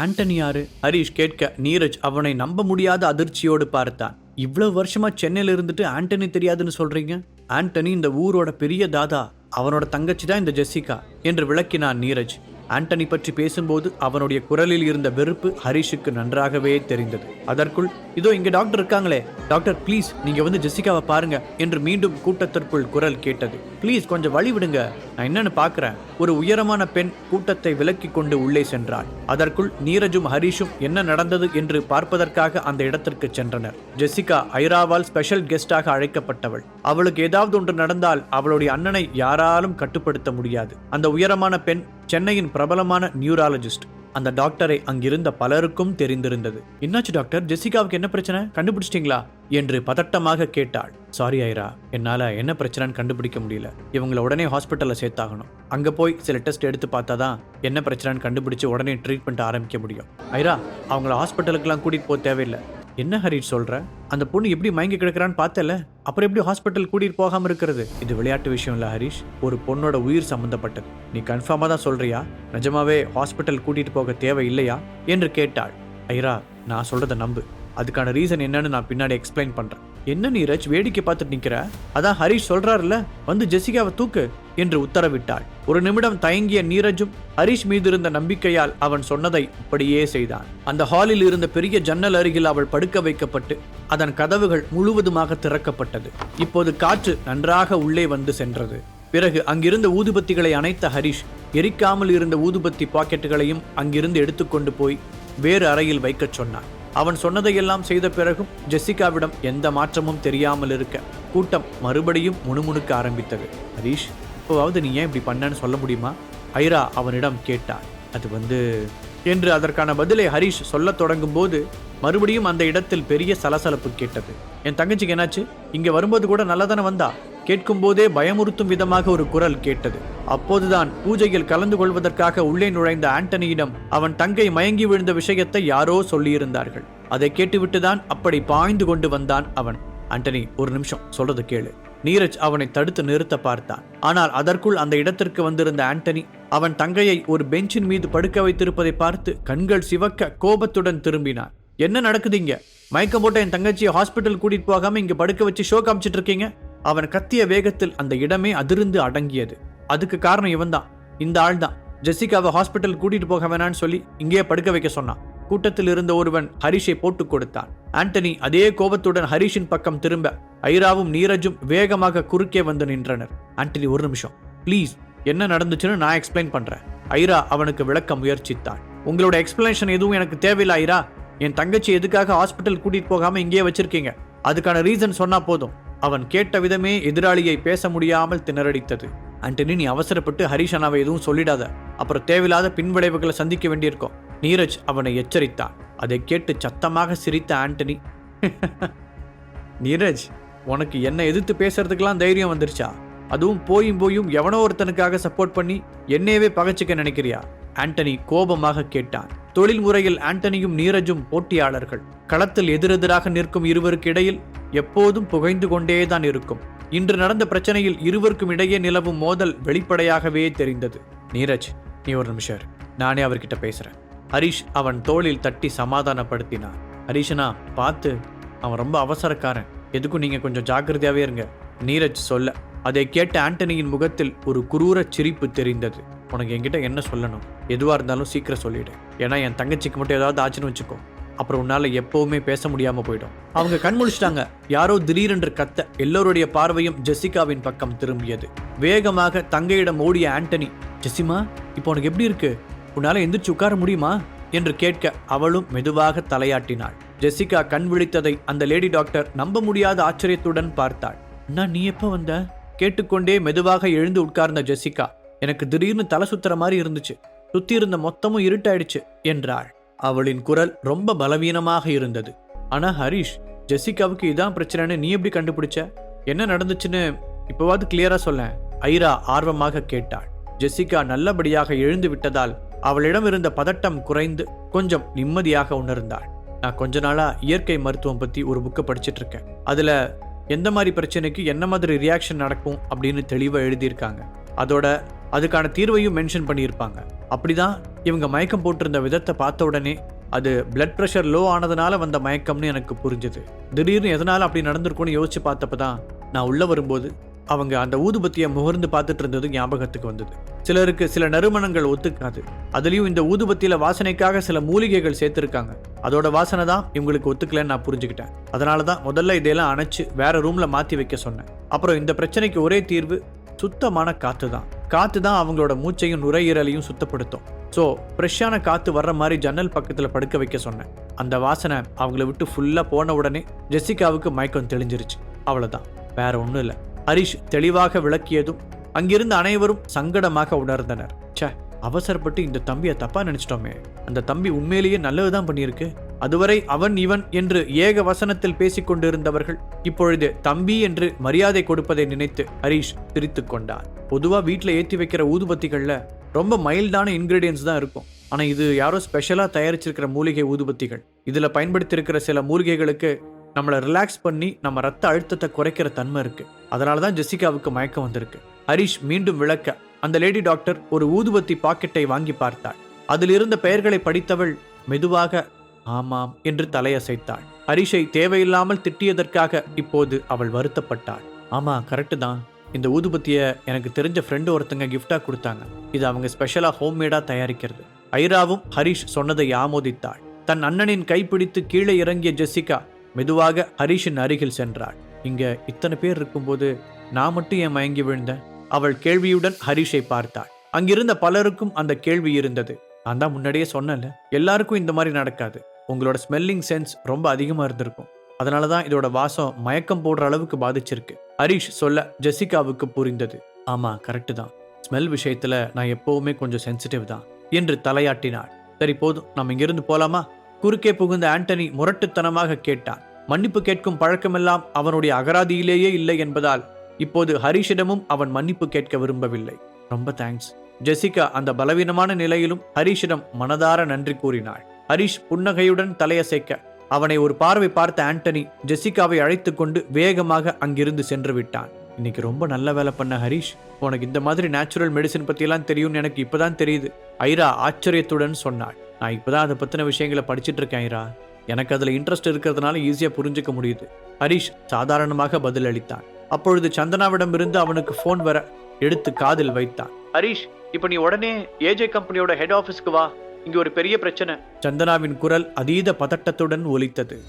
ஆண்டனி யாரு? ஹரிஷ் கேட்க நீரஜ் அவனை நம்ப முடியாத அதிர்ச்சியோடு பார்த்தான். இவ்வளவு வருஷமா சென்னையில இருந்துட்டு ஆண்டனி தெரியாதுன்னு சொல்றீங்க? ஆண்டனி இந்த ஊரோட பெரிய தாதா அவனோட தங்கச்சி தான் இந்த ஜெசிகா என்று விளக்கினான் நீரஜ். ஆண்டனி பற்றி பேசும்போது அவனுடைய குரலில் இருந்த வெறுப்பு ஹரிஷுக்கு நன்றாகவே தெரிந்தது. அதற்குள் இதோ இங்க டாக்டர் இருக்காங்களே. டாக்டர் ப்ளீஸ் நீங்க வந்து ஜெசிகாவை பாருங்க என்று மீண்டும் கூட்டத்திற்குள் குரல் கேட்டது. ப்ளீஸ் கொஞ்சம் வழி விடுங்க. நான் என்னன்னு பார்க்குறேன். ஒரு உயரமான பெண் கூட்டத்தை விலக்கி கொண்டு உள்ளே சென்றாள். அதற்குள் நீரஜும் ஹரிஷும் என்ன நடந்தது என்று பார்ப்பதற்காக அந்த இடத்திற்கு சென்றனர். ஜெசிகா ஐராவால் ஸ்பெஷல் கெஸ்டாக அழைக்கப்பட்டவள். அவளுக்கு ஏதாவது ஒன்று நடந்தால் அவளுடைய அண்ணனை யாராலும் கட்டுப்படுத்த முடியாது. அந்த உயரமான பெண் சென்னையின் பிரபலமான நியூராலஜிஸ்ட் அந்த டாக்டரை அங்கிருந்த பலருக்கும் தெரிந்திருந்தது. என்னாச்சு டாக்டர்? ஜெசிகாவுக்கு என்ன பிரச்சனை? கண்டுபிடிச்சிட்டீங்களா? என்று பதட்டமாக கேட்டாள். சாரி ஐரா. என்னால என்ன பிரச்சனைன்னு கண்டுபிடிக்க முடியல. இவங்களை உடனே ஹாஸ்பிட்டல்ல சேர்த்தாகணும். அங்க போய் சில டெஸ்ட் எடுத்து பார்த்தா தான் என்ன பிரச்சனைன்னு கண்டுபிடிச்சு உடனே ட்ரீட்மெண்ட் ஆரம்பிக்க முடியும். ஐரா அவங்கள ஹாஸ்பிட்டலுக்குலாம் கூட்டிட்டு போக தேவையில்லை. என்ன ஹரிஷ் சொல்ற? அந்த பொண்ணு எப்படி மயங்கி கிடக்குறான்னு பார்த்தல அப்புறம் எப்படி ஹாஸ்பிட்டல் கூட்டிட்டு போகாம இருக்கிறது? இது விளையாட்டு விஷயம் இல்ல ஹரிஷ். ஒரு பொண்ணோட உயிர் சம்பந்தப்பட்டது. நீ கன்ஃபார்மா தான் சொல்றியா? நிஜமாவே ஹாஸ்பிட்டல் கூட்டிட்டு போக தேவை இல்லையா? என்று கேட்டாள். ஐரா நான் சொல்கிறத நம்பு. அதுக்கான ரீசன் என்னன்னு நான் பின்னாடி எக்ஸ்பிளைன் பண்றேன். என்ன நீரஜ் வேடிக்கை பார்த்துட்டு நிக்கிற? அதான் ஹரிஷ் சொல்றாருல்ல? வந்து ஜெசிகாவை தூக்கு. என்று உத்தரவிட்டாள். ஒரு நிமிடம் தயங்கிய நீரஜும் ஹரிஷ் மீதிருந்த நம்பிக்கையால் அவன் சொன்னதை அப்படியே செய்தான். அந்த ஹாலில் இருந்த பெரிய ஜன்னல் அருகில் அவள் படுக்க வைக்கப்பட்டு அதன் கதவுகள் முழுவதுமாக திறக்கப்பட்டது. இப்போது காற்று நன்றாக உள்ளே வந்து சென்றது. பிறகு அங்கிருந்த ஊதுபத்திகளை அணைத்த ஹரிஷ் எரிக்காமல் இருந்த ஊதுபத்தி பாக்கெட்டுகளையும் அங்கிருந்து எடுத்துக்கொண்டு போய் வேறு அறையில் வைக்கச் சொன்னான். அவன் சொன்னதையெல்லாம் செய்த பிறகும் ஜெசிகாவிடம் எந்த மாற்றமும் தெரியாமல் இருக்க கூட்டம் மறுபடியும் முணுமுணுக்க ஆரம்பித்தது. ஹரீஷ் இப்போவாவது நீ ஏன் இப்படி பண்ணன்னு சொல்ல முடியுமா? ஐரா அவனிடம் கேட்டாள் அது வந்து என்று அதற்கான பதிலை ஹரிஷ் சொல்லத் தொடங்கும் போது மறுபடியும் அந்த இடத்தில் பெரிய சலசலப்பு கேட்டது. என் தங்கச்சிக்கு என்னாச்சு? இங்கே வரும்போது கூட நல்லதானே வந்தா? கேட்கும் போதே பயமுறுத்தும் விதமாக ஒரு குரல் கேட்டது. அப்போதுதான் பூஜையில் கலந்து கொள்வதற்காக உள்ளே நுழைந்த ஆண்டனியிடம் அவன் தங்கை மயங்கி விழுந்த விஷயத்தை யாரோ சொல்லியிருந்தார்கள். அதை கேட்டுவிட்டுதான் அப்படி பாய்ந்து கொண்டு வந்தான் அவன். ஆண்டனி ஒரு நிமிஷம். சொல்றது கேளு. நீரஜ் அவனை தடுத்து நிறுத்த பார்த்தான். ஆனால் அதற்குள் அந்த இடத்திற்கு வந்திருந்த ஆண்டனி அவன் தங்கையை ஒரு பெஞ்சின் மீது படுக்க வைத்திருப்பதை பார்த்து கண்கள் சிவக்க கோபத்துடன் திரும்பினான் என்ன நடக்குதுங்க மயக்கம் போட்ட என் தங்கச்சியை ஹாஸ்பிட்டல் கூட்டிட்டு போகாம இங்க படுக்க வச்சு ஷோ காமிச்சிட்டு இருக்கீங்க? அவன் கத்திய வேகத்தில் அந்த இடமே அதிர்ந்து அடங்கியது. அதுக்கு காரணம் இவன் தான் இந்த ஆள் தான் ஜெசிகாவை ஹாஸ்பிட்டல் கூட்டிட்டு போக வேணான்னு சொல்லி இங்கேயே படுக்க வைக்க சொன்னான். கூட்டத்தில் இருந்த ஒருவன் ஹரிஷை போட்டுக் கொடுத்தான். ஆண்டனி அதே கோபத்துடன் ஹரிஷின் பக்கம் திரும்ப ஐராவும் நீரஜும் வேகமாக குறுக்கே வந்து நின்றனர். ஆண்டனி ஒரு நிமிஷம். ப்ளீஸ் என்ன நடந்துச்சுன்னு நான் எக்ஸ்பிளைன் பண்றேன். ஐரா அவனுக்கு விளக்க முயற்சித்தான். உங்களோட எக்ஸ்பிளனேஷன் எதுவும் எனக்கு தேவையில்லை ஐரா. என் தங்கச்சி எதுக்காக ஹாஸ்பிட்டல் கூட்டிட்டு போகாம இங்கேயே வச்சிருக்கீங்க? அதுக்கான ரீசன் சொன்னா போதும். அவன் கேட்ட விதமே எதிராளியை பேச முடியாமல் திணறடித்தது. ஆண்டனி நீ அவசரப்பட்டு ஹரிஷனாவை எதுவும் சொல்லிடாத. அப்புறம் தேவையில்லாத பின்விளைவுகளை சந்திக்க வேண்டியிருக்கும். நீரஜ் அவனை எச்சரித்தான். அதை கேட்டு சத்தமாக சிரித்த ஆண்டனி. நீரஜ் உனக்கு என்னை எதிர்த்து பேசுறதுக்கெல்லாம் தைரியம் வந்துருச்சா? அதுவும் போயும் போயும் எவனோ ஒருத்தனுக்காக சப்போர்ட் பண்ணி என்னையவே பகைச்சிக்க நினைக்கிறியா? ஆண்டனி கோபமாக கேட்டான். தொழில் முறையில் ஆண்டனியும் நீரஜும் போட்டியாளர்கள். களத்தில் எதிரெதிராக நிற்கும் இருவருக்கு இடையில் எப்போதும் புகைந்து கொண்டேதான் இருக்கும். இன்று நடந்த பிரச்சனையில் இருவருக்கும் இடையே நிலவும் மோதல் வெளிப்படையாகவே தெரிந்தது. நீரஜ் நீ ஒரு நிமிஷம் இரு. நானே அவர்கிட்ட பேசுகிறேன் ஹரிஷ் அவன் தோளில் தட்டி சமாதானப்படுத்தினான். ஹரிஷனா பார்த்து அவன் ரொம்ப அவசரக்காரன். எதுக்கும் நீங்கள் கொஞ்சம் ஜாக்கிரதையாகவே இருங்க. நீரஜ் சொல்ல அதை கேட்ட ஆண்டனியின் முகத்தில் ஒரு குரூர சிரிப்பு தெரிந்தது. உனக்கு என்கிட்ட என்ன சொல்லணும்? எதுவாக இருந்தாலும் சீக்கிரம் சொல்லிவிடு ஏன்னா என் தங்கச்சிக்கு மட்டும் ஏதாவது ஆச்சுன்னு வச்சுக்கோ. அப்புறம் உன்னால் எப்போவுமே பேச முடியாமல் போயிடும் அவங்க கண் முழிச்சிட்டாங்க. யாரோ திடீரென்று கத்த எல்லோருடைய பார்வையும் ஜெசிகாவின் பக்கம் திரும்பியது. வேகமாக தங்கையிடம் ஓடிய ஆண்டனி ஜெசிமா இப்போ உனக்கு எப்படி இருக்கு? உன்னால் எந்திரிச்சு உட்கார முடியுமா? என்று கேட்க அவளும் மெதுவாக தலையாட்டினாள். ஜெசிகா கண் விழித்ததை அந்த லேடி டாக்டர் நம்ப முடியாத ஆச்சரியத்துடன் பார்த்தாள். அண்ணா நீ எப்போ வந்த? கேட்டுக்கொண்டே மெதுவாக எழுந்து உட்கார்ந்த ஜெசிகா எனக்கு திடீர்னு தலை சுத்துற மாதிரி இருந்துச்சு. சுத்தி இருந்த மொத்தமும் இருட்டாயிடுச்சு என்றாள். அவளின் குரல் ரொம்ப பலவீனமாக இருந்தது. ஆனா ஹரிஷ் ஜெசிகாவுக்கு இதான் பிரச்சனைன்னு நீ எப்படி கண்டுபிடிச்ச? என்ன நடந்துச்சுன்னு இப்போவாது கிளியரா சொல்ல ஐரா ஆர்வமாக கேட்டாள். ஜெசிகா நல்லபடியாக எழுந்து விட்டதால் அவளிடம் இருந்த பதட்டம் குறைந்து கொஞ்சம் நிம்மதியாக உணர்ந்தாள். நான் கொஞ்ச நாளா இயற்கை மருத்துவம் பத்தி ஒரு புக்கை படிச்சுட்டு இருக்கேன் அதுல எந்த மாதிரி பிரச்சனைக்கு என்ன மாதிரி ரியாக்ஷன் நடக்கும்? அப்படின்னு தெளிவாக எழுதியிருக்காங்க. அதோட அதுக்கான தீர்வையும் மென்ஷன் பண்ணியிருப்பாங்க. அப்படிதான் இவங்க மயக்கம் போட்டிருந்த விதத்தை பார்த்த உடனே அது பிளட் ப்ரெஷர் லோ ஆனதுனால வந்த மயக்கம்னு எனக்கு புரிஞ்சுது. திடீர்னு எதனால் அப்படி நடந்திருக்கும்னு யோசிச்சு பார்த்தப்ப தான் நான் உள்ளே வரும்போது அவங்க அந்த ஊதுபத்தியை முகர்ந்து பார்த்துட்டு இருந்தது ஞாபகத்துக்கு வந்தது. சிலருக்கு சில நறுமணங்கள் ஒத்துக்காது. அதுலேயும் இந்த ஊதுபத்தியில வாசனைக்காக சில மூலிகைகள் சேர்த்துருக்காங்க. அதோட வாசனை தான் இவங்களுக்கு ஒத்துக்கலன்னு நான் புரிஞ்சுக்கிட்டேன். அதனால தான் முதல்ல இதையெல்லாம் அணைச்சு வேற ரூம்ல மாற்றி வைக்க சொன்னேன். அப்புறம் இந்த பிரச்சனைக்கு ஒரே தீர்வு சுத்தமான காற்று தான் காற்று தான் அவங்களோட மூச்சையும் நுரையீரலையும் சுத்தப்படுத்தும். ஸோ ஃப்ரெஷ்ஷான காற்று வர்ற மாதிரி ஜன்னல் பக்கத்தில் படுக்க வைக்க சொன்னேன். அந்த வாசனை அவங்கள விட்டு ஃபுல்லாக போன உடனே ஜெசிகாவுக்கு மயக்கம் தெளிஞ்சிருச்சு. அவ்வளோதான் வேற ஒன்றும் இல்லை. ஹரிஷ் தெளிவாக விளக்கியதும் அங்கிருந்த அனைவரும் சங்கடமாக உணர்ந்தனர். ச்சே அவசரப்பட்டு இந்த தம்பியை தப்பாக நினச்சிட்டோமே. அந்த தம்பி உண்மையிலேயே நல்லது தான் பண்ணியிருக்கு. அதுவரை அவன் இவன் என்று ஏக வசனத்தில் பேசிக் கொண்டிருந்தவர்கள் இப்பொழுது தம்பி என்று மரியாதை கொடுப்பதை நினைத்து ஹரிஷ் சிரித்துக் கொண்டார். பொதுவா வீட்டில் ஏற்றி வைக்கிற ஊதுபத்திகள்ல ரொம்ப மைல்டான இன்கிரீடியன்ஸ் தான் இருக்கும். ஆனால் இது யாரோ ஸ்பெஷலாக தயாரிச்சிருக்கிற மூலிகை ஊதுபத்திகள். இதில் பயன்படுத்தியிருக்கிற சில மூலிகைகளுக்கு நம்மளை ரிலாக்ஸ் பண்ணி நம்ம ரத்த அழுத்தத்தை குறைக்கிற தன்மை இருக்கு. அதனால தான் ஜெசிகாவுக்கு மயக்கம் வந்திருக்கு. ஹரிஷ் மீண்டும் விளக்க அந்த லேடி டாக்டர் ஒரு ஊதுபத்தி பாக்கெட்டை வாங்கி பார்த்தாள். அதில் இருந்த பெயர்களை படித்தவள் மெதுவாக ஆமாம் என்று தலையசைத்தாள். ஹரிஷை தேவையில்லாமல் திட்டியதற்காக இப்போது அவள் வருத்தப்பட்டாள். ஆமா கரெக்டு தான். இந்த ஊதுபத்தியை எனக்கு தெரிஞ்ச ஃப்ரெண்டு ஒருத்தங்க கிஃப்டாக கொடுத்தாங்க. இது அவங்க ஸ்பெஷலாக ஹோம்மேடாக தயாரிக்கிறது. ஐராவும் ஹரிஷ் சொன்னதை ஆமோதித்தாள். தன் அண்ணனின் கைப்பிடித்து கீழே இறங்கிய ஜெசிகா மெதுவாக ஹரிஷின் அருகில் சென்றாள். இங்க இத்தனை பேர் இருக்கும்போது நான் மட்டும் ஏன் மயங்கி விழுந்தேன்? அவள் கேள்வியுடன் ஹரிஷை பார்த்தாள். அங்கிருந்த பலருக்கும் அந்த கேள்வி இருந்தது. நான் தான் முன்னாடியே சொன்னல எல்லாருக்கும் இந்த மாதிரி நடக்காது. உங்களோட ஸ்மெல்லிங் சென்ஸ் ரொம்ப அதிகமா இருந்திருக்கும். அதனால தான் இதோட வாசம் மயக்கம் போடுற அளவுக்கு பாதிச்சிருக்கு. ஹரிஷ் சொல்ல ஜெசிகாவுக்கு புரிந்தது. ஆமா கரெக்டு தான். ஸ்மெல் விஷயத்துல நான் எப்போவுமே கொஞ்சம் சென்சிட்டிவ் தான் என்று தலையாட்டினாள். சரி போதும். நம்ம இங்கிருந்து போலாமா? குறுக்கே புகுந்த ஆண்டனி முரட்டுத்தனமாக கேட்டான். மன்னிப்பு கேட்கும் பழக்கமெல்லாம் அவனுடைய அகராதியிலேயே இல்லை என்பதால் இப்போது ஹரிஷிடமும் அவன் மன்னிப்பு கேட்க விரும்பவில்லை. ரொம்ப தேங்க்ஸ் ஜெசிகா அந்த பலவீனமான நிலையிலும் ஹரிஷிடம் மனதார நன்றி கூறினாள். ஹரிஷ் புன்னகையுடன் தலையசைக்க அவனை ஒரு பார்வை பார்த்த ஆண்டனி ஜெசிகாவை அழைத்துக்கொண்டு வேகமாக அங்கிருந்து சென்று விட்டான். இன்னைக்கு ரொம்ப நல்ல வேலை பண்ண ஹரிஷ். உனக்கு இந்த மாதிரி நேச்சுரல் மெடிசன் பத்தியெல்லாம் தெரியும்னு எனக்கு இப்பதான் தெரியுது ஐரா ஆச்சரியத்துடன் சொன்னாள். நான் இப்பதான் அதை பத்தின விஷயங்களை படிச்சிட்டு இருக்கேன் ஐரா. எனக்கு அதுல இன்ட்ரெஸ்ட் இருக்கிறதுனால ஈஸியா புரிஞ்சுக்க முடியுது. ஹரிஷ் சாதாரணமாக பதிலளித்தான். அப்பொழுது சந்தனாவிடம் இருந்து அவனுக்கு ஃபோன் வர எடுத்து காதில் வைத்தான். ஹரிஷ் இப்ப நீ உடனே ஏஜே கம்பெனியோட ஹெட் ஆபீஸ்க்கு வா. இங்க ஒரு பெரிய பிரச்சனை. சந்தனாவின் குரல் அதீத பதட்டத்துடன் ஒலித்தது.